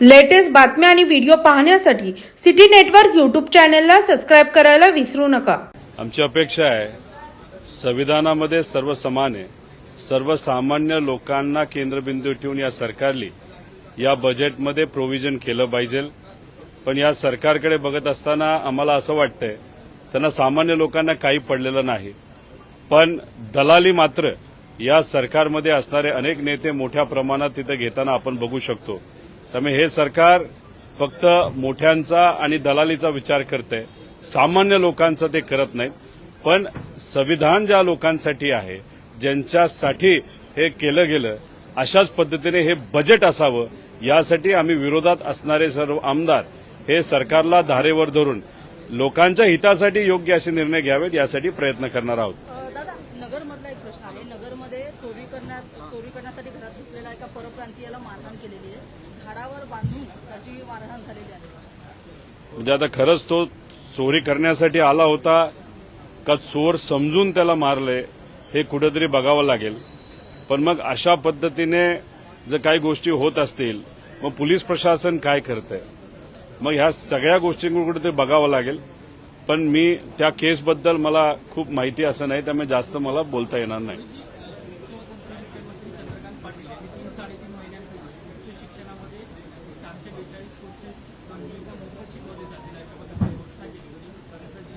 Latest बातम्या आणि video पाहण्यासाठी सिटी नेटवर्क यूट्यूब चॅनलला सबस्क्राईब करायला विसरू नका. आमची अपेक्षा आहे संविधानामध्ये सर्व समान आहे सर्वसामान्य लोकांना केंद्रबिंदू ठेवून या सरकारली या बजेटमध्ये प्रोव्हिजन केलं पाहिजे. पण या सरकारकडे बघत असताना आम्हाला असं वाटतंय त्यांना सामान्य लोकांना काही पडलेलं नाही. पण दलाली मात्र या सरकारमध्ये असणारे अनेक नेते मोठ्या प्रमाणात तिथं घेताना आपण बघू शकतो. त्यामुळे हे सरकार फक्त मोठ्यांचा आणि दलालीचा विचार करते. सामान्य लोकांचा ते करत नाहीत. पण संविधान ज्या लोकांसाठी आहे ज्यांच्यासाठी हे केलं गेलं अशाच पद्धतीने हे बजेट असावं यासाठी आम्ही विरोधात असणारे सर्व आमदार हे सरकारला धारेवर धरून लोकांच्या हितासाठी योग्य असे निर्णय घ्यावेत यासाठी प्रयत्न करणार आहोत. दादा नगरमधला एक प्रश्न आहे नगरमध्ये चोरी करण्यात चोरी करण्यासाठी घरात घुसलेल्या एका परप्रांतीयाला मारहाण केलेली आहे झाडावर बांधून त्याची मारहाण झालेली आहे म्हणजे आता खरंच तो चोरी करण्यासाठी आला होता का चोर समजून त्याला मारले हे कुठेतरी बघावं लागेल. पण मग अशा पद्धतीने जर काही गोष्टी होत असतील मग पोलीस प्रशासन काय करतंय? मग ह्या सगळ्या गोष्टींकडे कुठेतरी बघावं लागेल. पण मी त्या केसबद्दल मला खूप माहिती असं नाही त्यामुळे जास्त मला बोलता येणार नाही.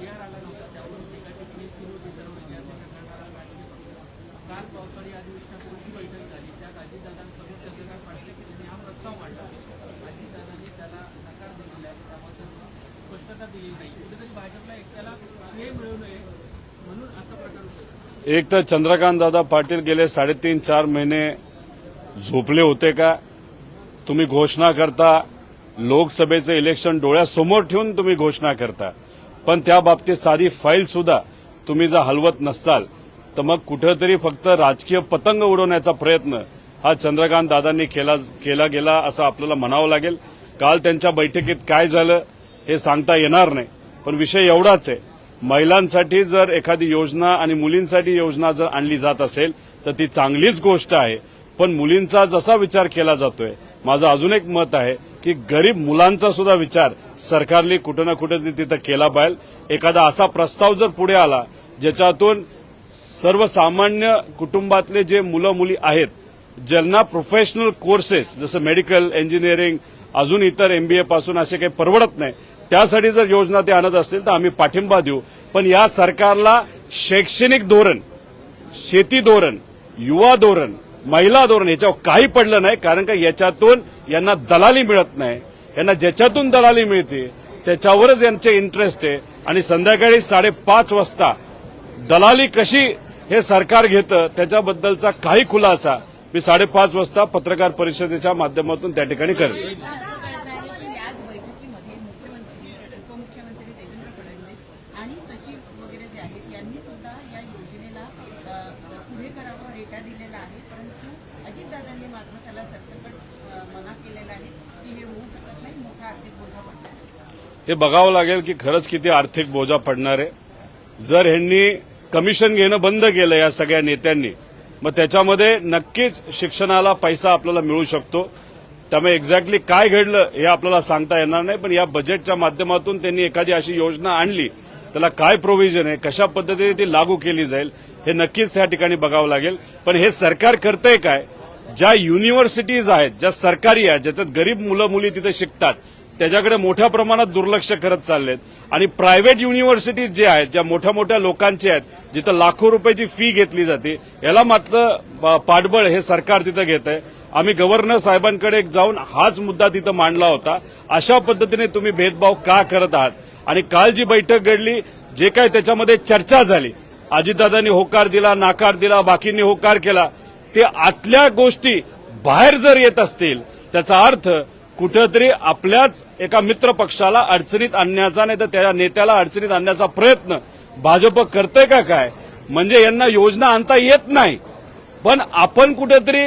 परिहार आला नव्हता त्यावरून एका ठिकाणी सुरू होती सर्व विद्यार्थी संघटनाला गाठली काल पावसाळी अधिवेशनापूर्वी बैठक झाली त्यात अजितदादांसमोर चंद्रकांत पाटील यांनी हा प्रस्ताव मांडला अजितदादांनी त्याला नकार दिलेला आहे त्याबद्दल स्पष्टता दिली नाही कुठेतरी भाजपला एकट्याला श्रेय मिळू नये म्हणून असा प्रकार एक तर चंद्रकांत दादा पाटील गेले साडेतीन चार महिने झोपले होते का? तुम्ही घोषणा करता लोकसभेचं इलेक्शन डोळ्यासमोर ठेवून तुम्ही घोषणा करता. पण त्या बाबतीत साधी फाईल सुद्धा तुम्ही जर हलवत नसाल तर मग कुठंतरी फक्त राजकीय पतंग उडवण्याचा प्रयत्न हा चंद्रकांत दादांनी केला केला गेला असं आपल्याला म्हणावं लागेल. काल त्यांच्या बैठकीत काय झालं हे सांगता येणार नाही. पण विषय एवढाच आहे. महिलांसाठी जर एखादी योजना आणि मुलींसाठी योजना जर आणली जात असेल तर ती चांगलीच गोष्ट आहे. पण मुलींचा जसा विचार केला जातोय माझं अजून एक मत आहे की गरीब मुलांचा सुद्धा विचार सरकारने कुठं ना कुठं तिथं केला पाहिजे. एखादा असा प्रस्ताव जर पुढे आला ज्याच्यातून सर्वसामान्य कुटुंबातले जे मुलं मुली आहेत ज्यांना प्रोफेशनल कोर्सेस जसं मेडिकल इंजिनिअरिंग अजून इतर एमबीए पासून असे काही परवडत नाही त्यासाठी जर योजना ते आणत असतील तर आम्ही पाठिंबा देऊ. पण या सरकारला शैक्षणिक धोरण शेती धोरण युवा धोरण महिला धोरण याच्यावर काही पडलं नाही कारण का याच्यातून यांना दलाली मिळत नाही. यांना ज्याच्यातून दलाली मिळते त्याच्यावरच यांचे इंटरेस्ट आहे. आणि संध्याकाळी साडेपाच वाजता दलाली कशी हे सरकार घेतं त्याच्याबद्दलचा काही खुलासा मी साडेपाच वाजता पत्रकार परिषदेच्या माध्यमातून त्या ठिकाणी करेन याच बैठकीमध्ये मुख्यमंत्री उपमुख्यमंत्री देवेंद्र फडणवीस आणि सचिव वगैरे जे आहेत यांनी सुद्धा या योजनेला अ, पुढे करावं रेटा दिलेला आहे परंतु अजितदादांनी सरसकट मना केलेला आहे की हे होऊ शकत नाही मोठा आर्थिक बोजा पडणार हे बघावं लागेल की खरंच किती आर्थिक बोजा पडणार आहे. जर ह्यांनी कमिशन घेणं बंद केलं या सगळ्या नेत्यांनी मग त्याच्यामध्ये नक्कीच शिक्षणाला पैसा आपल्याला मिळू शकतो. त्यामुळे एक्झॅक्टली काय घडलं हे आपल्याला सांगता येणार नाही पण या बजेटच्या माध्यमातून त्यांनी एखादी अशी योजना आणली त्याला काय प्रोव्हिजन आहे कशा पद्धतीने ती लागू केली जाईल हे नक्कीच त्या ठिकाणी बघावं लागेल. पण हे सरकार करतंय काय ज्या युनिव्हर्सिटीज आहेत ज्या सरकारी आहेत ज्याच्यात गरीब मुलं मुली तिथे शिकतात त्याच्याकडे मोठ्या प्रमाणात दुर्लक्ष करत चाललेत. आणि प्रायव्हेट युनिव्हर्सिटीज जे आहेत ज्या मोठ्या मोठ्या लोकांचे आहेत जिथं लाखो रुपयाची फी घेतली जाते याला मात्र पाठबळ हे सरकार तिथं घेत आहे आम्ही गव्हर्नर साहेबांकडे जाऊन हाच मुद्दा तिथं मांडला होता. अशा पद्धतीने तुम्ही भेदभाव का करत आहात? आणि काल जी बैठक घडली जे काय त्याच्यामध्ये चर्चा झाली अजितदादांनी होकार दिला नाकार दिला बाकींनी होकार केला ते आतल्या गोष्टी बाहेर जर येत असतील त्याचा अर्थ कुठंतरी आपल्याच एका मित्र पक्षाला अडचणीत आणण्याचा नाही तर त्या नेत्याला अडचणीत आणण्याचा प्रयत्न भाजप करतंय का काय? म्हणजे यांना योजना आणता येत नाही. पण आपण कुठेतरी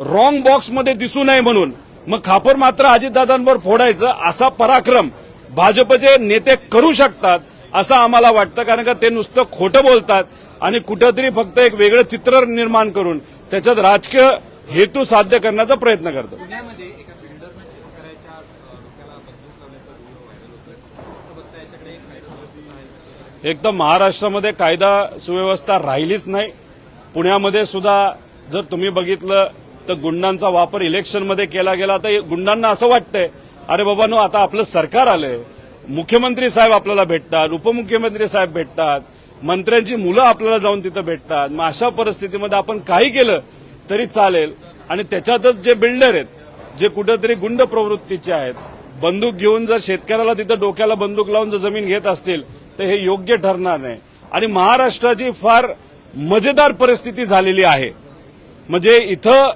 रॉंग बॉक्समध्ये दिसू नये म्हणून. मग खापर मात्र अजितदादांवर फोडायचं असा पराक्रम भाजपचे नेते करू शकतात असं आम्हाला वाटतं. कारण का ते नुसतं खोटं बोलतात आणि कुठंतरी फक्त एक वेगळं चित्र निर्माण करून त्याच्यात राजकीय हेतू साध्य करण्याचा प्रयत्न करतो. एक तर महाराष्ट्रामध्ये कायदा सुव्यवस्था राहिलीच नाही. पुण्यामध्ये सुद्धा जर तुम्ही बघितलं तर गुंडांचा वापर इलेक्शनमध्ये केला गेला तर गुंडांना असं वाटतंय अरे बाबा नो आता आपलं सरकार आलंय. मुख्यमंत्री साहेब आपल्याला भेटतात उपमुख्यमंत्री साहेब भेटतात मंत्र्यांची मुलं आपल्याला जाऊन तिथं भेटतात. मग अशा परिस्थितीमध्ये आपण काही केलं तरी चालेल. आणि त्याच्यातच जे बिल्डर आहेत जे कुठेतरी गुंड प्रवृत्तीचे आहेत बंदूक घेऊन जर शेतकऱ्याला तिथं डोक्याला बंदूक लावून जर जमीन घेत असतील तर हे योग्य ठरणार नाही. आणि महाराष्ट्राची फार मजेदार परिस्थिती झालेली आहे. म्हणजे इथं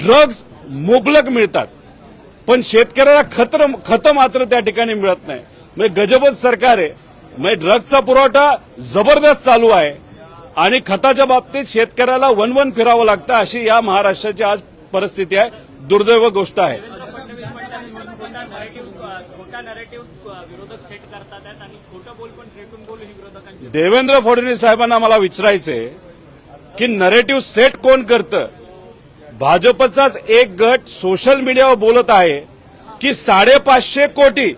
ड्रग्ज मुबलक मिळतात. पण शेतकऱ्याला खत खतं मात्र त्या ठिकाणी मिळत नाही. म्हणजे गजबच सरकार आहे. म्हणजे ड्रग्जचा पुरवठा जबरदस्त चालू आहे. आणि खताच्या बाबतीत शेतकऱ्याला वन वन फिरावं लागतं अशी या महाराष्ट्राची आज परिस्थिती आहे. दुर्दैव गोष्ट आहे. देवेंद्र फडणवीस साहेबांना मला विचारायचंय की नरेटिव्ह सेट कोण करतं? भाजपचाच एक गट सोशल मीडियावर बोलत आहे की साडेपाचशे कोटी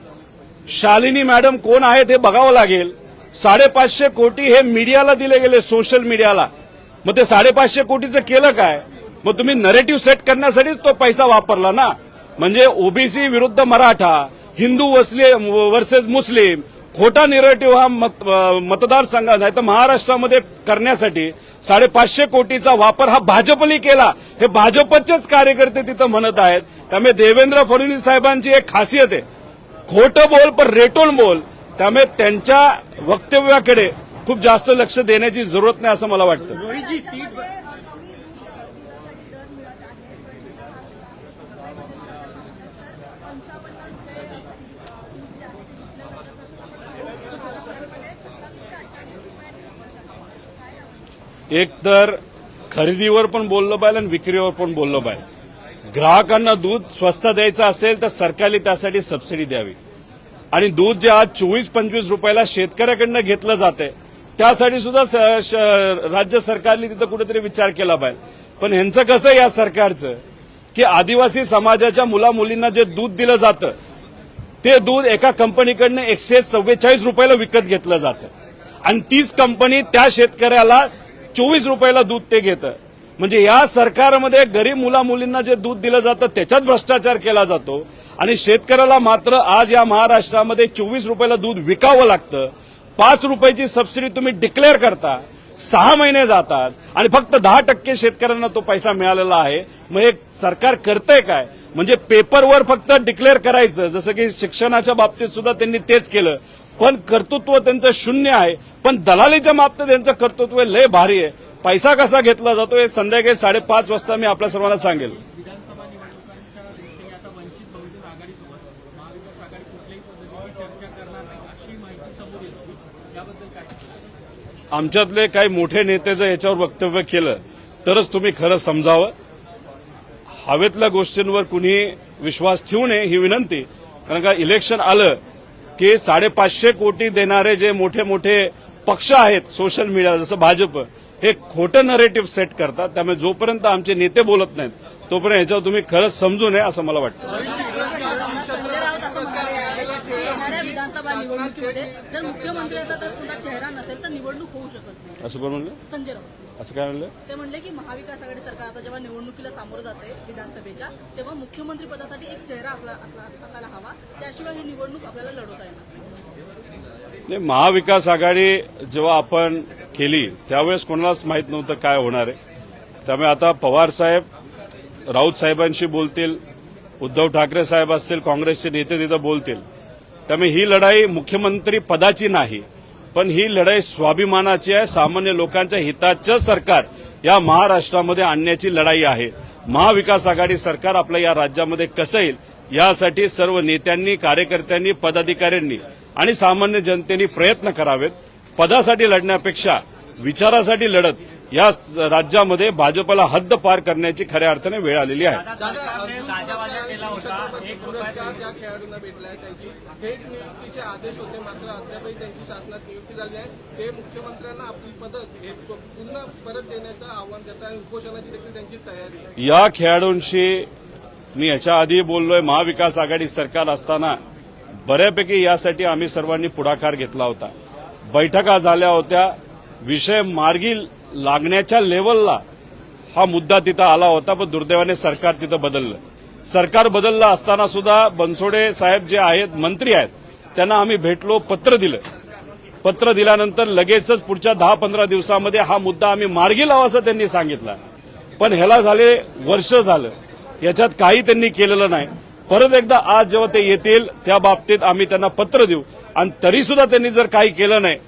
शालिनी मॅडम कोण आहेत हे बघावं लागेल. साडेपाचशे कोटी हे मीडियाला दिले गेले सोशल मीडियाला. मग ते साडेपाचशे कोटीचं केलं काय? मग तुम्ही नरेटिव्ह सेट करण्यासाठीच तो पैसा वापरला ना. म्हणजे ओबीसी विरुद्ध मराठा हिंदू वर्सेस मुस्लिम खोटा निरेटिव्ह हा मत, मतदारसंघ नाही तर महाराष्ट्रामध्ये करण्यासाठी साडेपाचशे कोटीचा वापर हा भाजपने केला. हे भाजपचेच कार्यकर्ते तिथं म्हणत आहेत. त्यामुळे देवेंद्र फडणवीस साहेबांची एक खासियत आहे. खोटं बोल पण रेटून बोल त्यामुळे त्यांच्या वक्तव्याकडे खूप जास्त लक्ष देण्याची जरूरत नाही असं मला वाटतं. एक तर खरेदीवर पण बोललं पाहिजे आणि विक्रीवर पण बोललं पाहिजे ग्राहकांना दूध स्वस्त द्यायचं असेल तर सरकारने त्यासाठी सबसिडी द्यावी. आणि दूध जे आज चोवीस पंचवीस रुपयाला शेतकऱ्याकडनं घेतलं जाते त्यासाठी सुद्धा राज्य सरकारने तिथं कुठेतरी विचार केला पाहिजे. पण ह्यांचं कसं या सरकारचं की आदिवासी समाजाच्या मुला मुलींना जे दूध दिलं जातं ते दूध एका कंपनीकडनं एकशे चव्वेचाळीस रुपयाला विकत घेतलं जातं. आणि तीच कंपनी त्या शेतकऱ्याला चोवीस रुपयाला दूध ते घेतं. म्हणजे या सरकारमध्ये गरीब मुला मुलींना जे दूध दिलं जातं त्याच्यात भ्रष्टाचार केला जातो. आणि शेतकऱ्याला मात्र आज या महाराष्ट्रामध्ये चोवीस रुपयाला दूध विकावं लागतं. पाच रुपयाची सबसिडी तुम्ही डिक्लेअर करता. सहा महिने जातात. आणि फक्त दहा टक्के शेतकऱ्यांना तो पैसा मिळालेला आहे. मग हे सरकार करतंय काय? म्हणजे पेपरवर फक्त डिक्लेअर करायचं. जसं की शिक्षणाच्या बाबतीत सुद्धा त्यांनी तेच केलं. पण कर्तृत्व त्यांचं शून्य आहे. पण दलालीच्या बाबतीत त्यांचं कर्तृत्व लय भारी आहे. पैसा कसा घेतला जातो हे संध्याकाळी साडेपाच वाजता मी आपल्या सर्वांना सांगेल. आमच्यातले काही मोठे नेते जर याच्यावर वक्तव्य केलं तरच तुम्ही खरं समजावं. हवेतल्या गोष्टींवर कुणी विश्वास ठेवू नये ही विनंती. कारण का इलेक्शन आलं की साडेपाचशे कोटी देणारे जे मोठे मोठे पक्ष आहेत सोशल मीडिया जसं भाजप हे खोटं नरेटिव्ह सेट करतात त्यामुळे जोपर्यंत आमचे नेते बोलत नाहीत तोपर्यंत याच्यावर तुम्ही खरंच समजू नये असं मला वाटतं. असं कोण म्हणलं? संजय राऊत. असं काय म्हणलं? ते म्हणले की महाविकास आघाडी सरकार आता जेव्हा निवडणुकीला सामोरं जाते विधानसभेच्या तेव्हा मुख्यमंत्री पदासाठी एक चेहरा असायला हवा. त्याशिवाय ही निवडणूक आपल्याला लढवता येणार नाही. महाविकास आघाडी जेव्हा आपण केली त्यावेळेस कोणालाच माहीत नव्हतं काय होणार आहे. त्यामुळे आता पवार साहेब राऊत साहेबांशी बोलतील उद्धव ठाकरे साहेब असतील काँग्रेसचे नेते तिथं बोलतील. त्यामुळे ही लढाई मुख्यमंत्री पदाची नाही पण ही लढाई स्वाभिमानाची आहे. सामान्य लोकांच्या हिताचं सरकार या महाराष्ट्रामध्ये आणण्याची लढाई आहे. महाविकास आघाडी सरकार आपल्या या राज्यामध्ये कसं येईल यासाठी सर्व नेत्यांनी कार्यकर्त्यांनी पदाधिकाऱ्यांनी आणि सामान्य जनतेने प्रयत्न करावेत पदासाठी लढण्यापेक्षा विचारासाठी लढत या राज्यामध्ये भाजपला हद्द पार करण्याची खऱ्या अर्थाने वेळ आलेली आहे सरकारने गाजावाजा केला होता एक रुपया पुरस्कार ज्या खेळाडूंना भेटलाय त्यांची थेट नियुक्तीचे आदेश होते मात्र अद्यापही त्यांची शासनात नियुक्ती झाली आहे ते मुख्यमंत्र्यांना आपली पदक हे प- पुन्हा परत देण्याचं आव्हान देत आहे उपोषणाची देखील त्यांची तयारी आहे या खेळाडूंशी मी याच्या आधी बोललोय महाविकास आघाडी सरकार असताना बऱ्यापैकी यासाठी आम्ही सर्वांनी पुढाकार घेतला होता. बैठका झाल्या होत्या. विषय मार्गी लागण्याच्या लेवलला हा मुद्दा तिथं आला होता पण दुर्दैवाने सरकार तिथं बदललं. सरकार बदललं असताना सुद्धा बनसोडे साहेब जे आहेत मंत्री आहेत त्यांना आम्ही भेटलो पत्र दिलं. पत्र दिल्यानंतर लगेचच पुढच्या दहा पंधरा दिवसामध्ये हा मुद्दा आम्ही मार्गी लावा असं त्यांनी सांगितलं. पण ह्याला झाले वर्ष झालं. याच्यात काही त्यांनी केलेलं नाही. परत एकदा आज जेव्हा ते येतील त्या बाबतीत आम्ही त्यांना पत्र देऊ. आणि तरी सुद्धा त्यांनी जर काही केलं नाही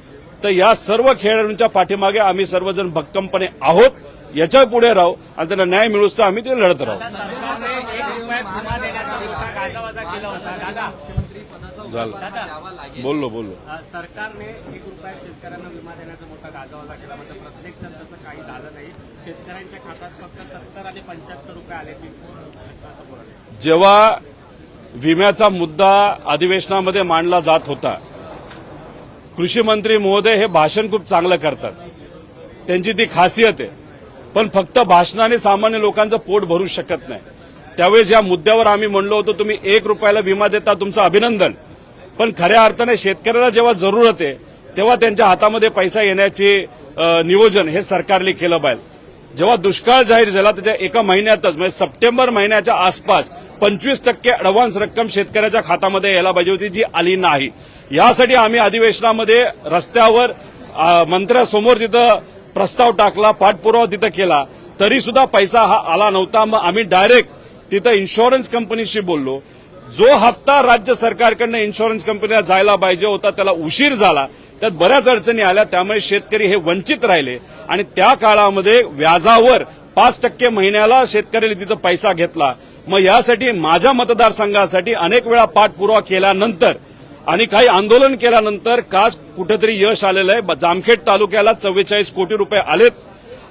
तर या सर्व खेळाडूंच्या पाठीमागे आम्ही सर्वजण भक्कमपणे आहोत. याच्यापुढे राहू आणि त्यांना न्याय मिळूस तर आम्ही ते लढत राहू. झालं. बोललो बोललो. सरकारने एक रुपयात शेतकऱ्यांना विमा देण्याचा मोठा गाजावाजा केला. म्हणजे प्रत्येक क्षण तसं काही झालं नाही. शेतकऱ्यांच्या खात्यात फक्त सत्तर आणि पंच्याहत्तर रुपये आले. ते असं जेव्हा विम्याचा मुद्दा अधिवेशनामध्ये मांडला जात होता. कृषी मंत्री महोदय हे भाषण खूप चांगलं करतात. त्यांची ती खासियत आहे. पण फक्त भाषणाने सामान्य लोकांचं पोट भरू शकत नाही. त्यावेळेस या मुद्द्यावर आम्ही म्हणलो होतो तुम्ही एक रुपयाला विमा देता तुमचं अभिनंदन. पण खऱ्या अर्थाने शेतकऱ्याला जेव्हा जरूरत आहे तेव्हा त्यांच्या हातामध्ये पैसा येण्याचे नियोजन हे सरकारने केलं पाहिजे. जेव्हा दुष्काळ जाहीर झाला त्याच्या एका महिन्यातच म्हणजे सप्टेंबर महिन्याच्या आसपास पंचवीस टक्के अडव्हान्स रक्कम शेतकऱ्याच्या खात्यामध्ये यायला पाहिजे होती जी आली नाही. यासाठी आम्ही अधिवेशनामध्ये रस्त्यावर मंत्र्यासमोर तिथं प्रस्ताव टाकला पाठपुरावा तिथं केला. तरी सुद्धा पैसा हा आला नव्हता. मग आम्ही डायरेक्ट तिथं इन्शुरन्स कंपनीशी बोललो. जो हप्ता राज्य सरकारकडनं इन्शुरन्स कंपनीला जायला पाहिजे होता त्याला उशीर झाला. त्यात बऱ्याच अडचणी आल्या. त्यामुळे शेतकरी हे वंचित राहिले. आणि त्या काळामध्ये व्याजावर पाच टक्के महिन्याला शेतकऱ्याने तिथं पैसा घेतला. मग यासाठी माझ्या मतदारसंघासाठी अनेक वेळा पाठपुरावा केल्यानंतर आणि काही आंदोलन केल्यानंतर का कुठेतरी यश आलेलं आहे. जामखेड तालुक्याला चव्वेचाळीस कोटी रुपये आलेत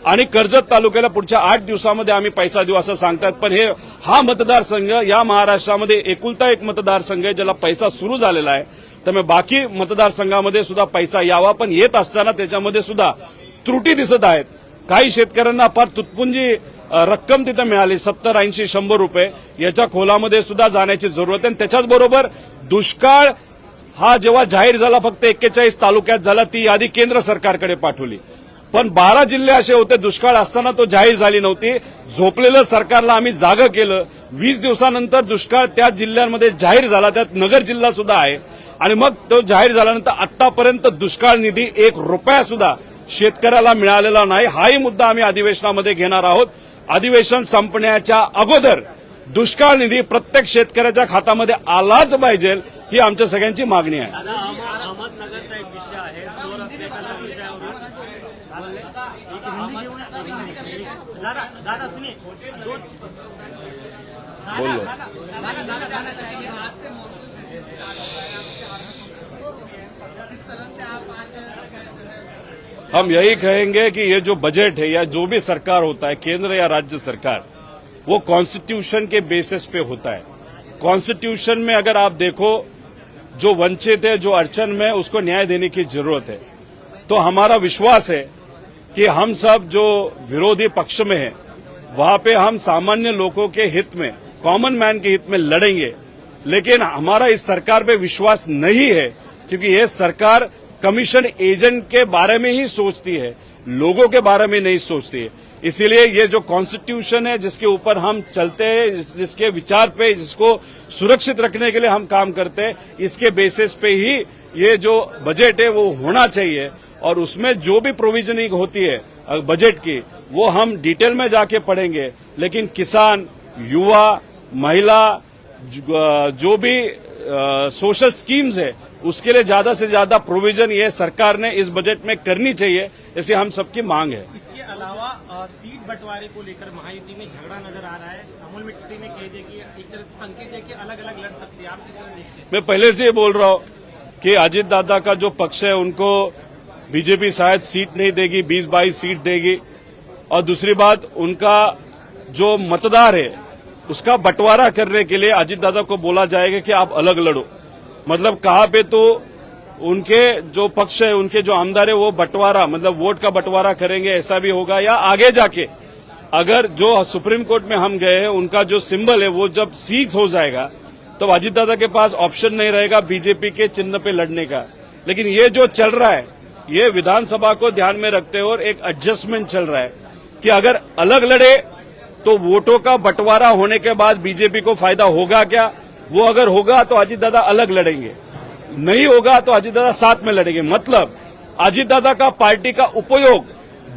आणि कर्जत तालुक्याला पुढच्या आठ दिवसामध्ये आम्ही पैसा देऊ असं सांगतात. पण हे हा मतदारसंघ या महाराष्ट्रामध्ये एकुलता एक मतदारसंघ आहे ज्याला पैसा सुरू झालेला आहे. त्यामुळे बाकी मतदारसंघामध्ये सुद्धा पैसा यावा. पण येत असताना त्याच्यामध्ये सुद्धा त्रुटी दिसत आहेत. काही शेतकऱ्यांना फार तुटपुंजी रक्कम तिथं मिळाली. सत्तर ऐंशी शंभर रुपये. याच्या खोलामध्ये सुद्धा जाण्याची जरूरत आहे. आणि त्याच्याचबरोबर दुष्काळ हा जेव्हा जाहीर झाला फक्त एक्केचाळीस तालुक्यात झाला ती यादी केंद्र सरकारकडे पाठवली. पण बारा जिल्हे असे होते दुष्काळ असताना तो जाहीर झाली नव्हती. झोपलेलं सरकारला आम्ही जागं केलं. वीस दिवसानंतर दुष्काळ त्या जिल्ह्यांमध्ये जाहीर झाला. त्यात नगर जिल्हा सुद्धा आहे. आणि मग तो जाहीर झाल्यानंतर आतापर्यंत दुष्काळ निधी एक रुपया सुद्धा शेतकऱ्याला मिळालेला नाही हाही मुद्दा आम्ही अधिवेशनामध्ये घेणार आहोत. अधिवेशन संपण्याच्या अगोदर दुष्काळ निधी प्रत्येक शेतकऱ्याच्या खात्यामध्ये आलाच पाहिजे ही आमच्या सगळ्यांची मागणी आहे. बोललो हम यही कहेंगे कि ये जो बजट है या जो भी सरकार होता है, केंद्र या राज्य सरकार, वो कॉन्स्टिट्यूशन के बेसिस पे होता है। कॉन्स्टिट्यूशन में अगर आप देखो, जो वंचित है, जो अड़चन में, उसको न्याय देने की ज़रूरत है। तो हमारा विश्वास है कि हम सब जो विरोधी पक्ष में हैं, वहाँ पे हम सामान्य लोगों के हित में कॉमन मैन के हित में लड़ेंगे। लेकिन हमारा इस सरकार पे विश्वास नहीं है, क्योंकि ये सरकार कमीशन एजेंट के बारे में ही सोचती है, लोगों के बारे में नहीं सोचती है। इसीलिए ये जो कॉन्स्टिट्यूशन है, जिसके ऊपर हम चलते हैं, जिस- जिसके विचार पे, जिसको सुरक्षित रखने के लिए हम काम करते हैं, इसके बेसिस पे ही ये जो बजट है, वो होना चाहिए। और उसमें जो भी प्रोविजनिंग होती है बजट की, वो हम डिटेल में जाके पढ़ेंगे। लेकिन किसान, युवा, महिला जो भी सोशल स्कीम्स है उसके लिए ज़्यादा से ज़्यादा प्रोविज़न ये सरकार ने इस बजट में करनी चाहिए ऐसी हम सबकी मांग है। इसके अलावा सीट बंटवारे को लेकर महायुति में झगड़ा नज़र आ रहा है। अमोल मिट्टी ने कह दिया कि एक तरह से संकेत है कि अलग अलग लड़ सकते हैं। आप किस तरह देखते हैं? मैं पहले से ये बोल रहा हूँ कि अजित दादा का जो पक्ष है उनको बीजेपी शायद सीट नहीं देगी बीस बाईस सीट देगी। और दूसरी बात उनका जो मतदार है उसका बंटवारा करने के लिए अजित दादा को बोला जाएगा कि आप अलग लड़ो। मतलब कहाँ पे तो उनके जो पक्ष है, उनके जो आमदार है, वो बंटवारा मतलब वोट का बंटवारा करेंगे, ऐसा भी होगा या आगे जाके अगर जो सुप्रीम कोर्ट में हम गए हैं, उनका जो सिंबल है, वो जब सीज हो जाएगा तो अजित दादा के पास ऑप्शन नहीं रहेगा बीजेपी के चिन्ह पे लड़ने का। लेकिन ये जो चल रहा है, ये विधानसभा को ध्यान में रखते हुए एक एडजस्टमेंट चल रहा है कि अगर अलग लड़े तो वोटों का बंटवारा होने के बाद बीजेपी को फ़ायदा होगा क्या? वो अगर होगा तो अजीत दादा अलग लड़ेंगे। नहीं होगा तो अजीत दादा साथ में लड़ेंगे। मतलब अजीत दादा का पार्टी का उपयोग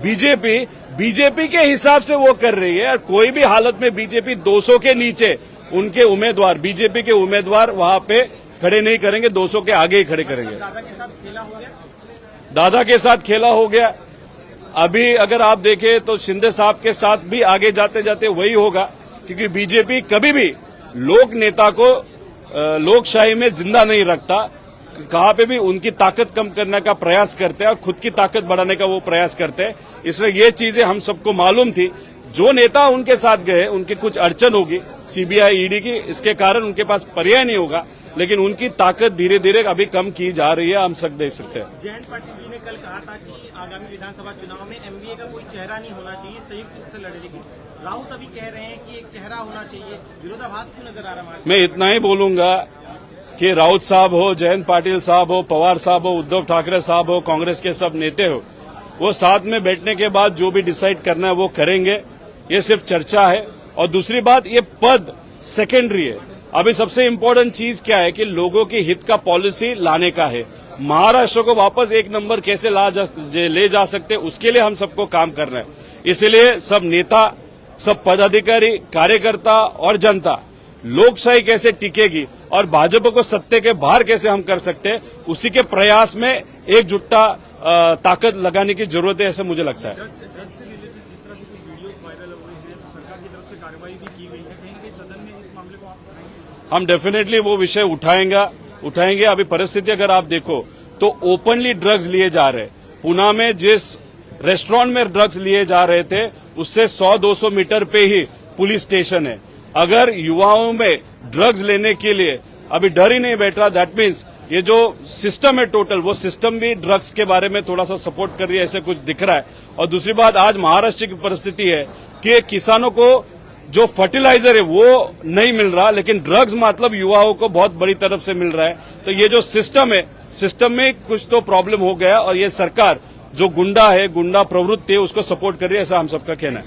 बीजेपी बीजेपी के हिसाब से वो कर रही है। और कोई भी हालत में बीजेपी 200 के नीचे, उनके उम्मीदवार, बीजेपी के उम्मीदवार वहाँ पे खड़े नहीं करेंगे 200 के आगे ही खड़े करेंगे। दादा के साथ खेला हो गया दादा के साथ खेला हो गया? अभी अगर आप देखें तो शिंदे साहब के साथ भी आगे जाते जाते वही होगा, क्योंकि बीजेपी कभी भी लोक नेता को लोकशाही में ज़िंदा नहीं रखता। कहा पे भी उनकी ताकत कम करने का प्रयास करते हैं और खुद की ताकत बढ़ाने का वो प्रयास करते हैं। इसलिए ये चीज़ें हम सबको मालूम थी जो नेता उनके साथ गए उनकी कुछ अड़चन होगी सीबीआई ईडी की इसके कारण उनके पास पर्याय नहीं होगा लेकिन उनकी ताकत धीरे धीरे अभी कम की जा रही है हम सब देख सकते हैं। जयंत पाटिल जी ने कल कहा था कि आगामी विधानसभा चुनाव में एमबीए का कोई चेहरा नहीं होना चाहिए संयुक्त रूप से लड़ेगी राउत अभी कह रहे हैं कि एक चेहरा होना चाहिए विरोधाभास क्यों नज़र आ रहा है मैं? इतना ही बोलूँगा कि राउत साहब हो जयंत पाटिल साहब हो पवार साहब हो उद्धव ठाकरे साहब हो कांग्रेस के सब नेता हो वो साथ में बैठने के बाद जो भी डिसाइड करना है वो करेंगे। ये सिर्फ़ चर्चा है और दूसरी बात ये पद सेकेंडरी है। अभी सबसे इम्पोर्टेंट चीज़ क्या है कि लोगों की हित का पॉलिसी लाने का है। महाराष्ट्र को वापस एक नंबर कैसे ला जा, ले जा सकते उसके लिए हम सबको काम करना है। इसलिए सब नेता सब पदाधिकारी कार्यकर्ता और जनता लोकशाही कैसे टिकेगी और भाजपा को सत्ते के बाहर कैसे हम कर सकते हैं उसी के प्रयास में एकजुटता ताकत लगाने की ज़रूरत है ऐसा मुझे लगता है ड्रग्स से रिलेटेड जिस तरह से कुछ वीडियोस वायरल हो रही है सरकार की तरफ़ से कार्रवाई भी की गई है कहीं ना कहीं सदन में इस मामले को आप उठाएँगे हम डेफिनेटली वो विषय उठाएँगे उठाएँगे। अभी परिस्थिति अगर आप देखो तो ओपनली ड्रग्स लिए जा रहे। पुणे में जिस रेस्टोरेंट में ड्रग्स लिए जा रहे थे, उससे 100-200 मीटर पे ही पुलिस स्टेशन है। अगर युवाओं में ड्रग्स लेने के लिए अभी डर ही नहीं बैठ रहा दैट मीन्स ये जो सिस्टम है टोटल वो सिस्टम भी ड्रग्स के बारे में थोड़ा सा सपोर्ट कर रही है, ऐसे कुछ दिख रहा है। और दूसरी बात, आज महाराष्ट्र की परिस्थिति है कि किसानों को जो फर्टिलाइज़र है, वो नहीं मिल रहा, लेकिन ड्रग्स मतलब युवाओं को बहुत बड़ी तरफ़ से मिल रहा है। तो ये जो सिस्टम है सिस्टम में कुछ तो प्रॉब्लम हो गया और ये सरकार जो गुंडा है, गुंडा प्रवृत्ति है, उसको सपोर्ट कर रही है ऐसा हम सबका कहना है।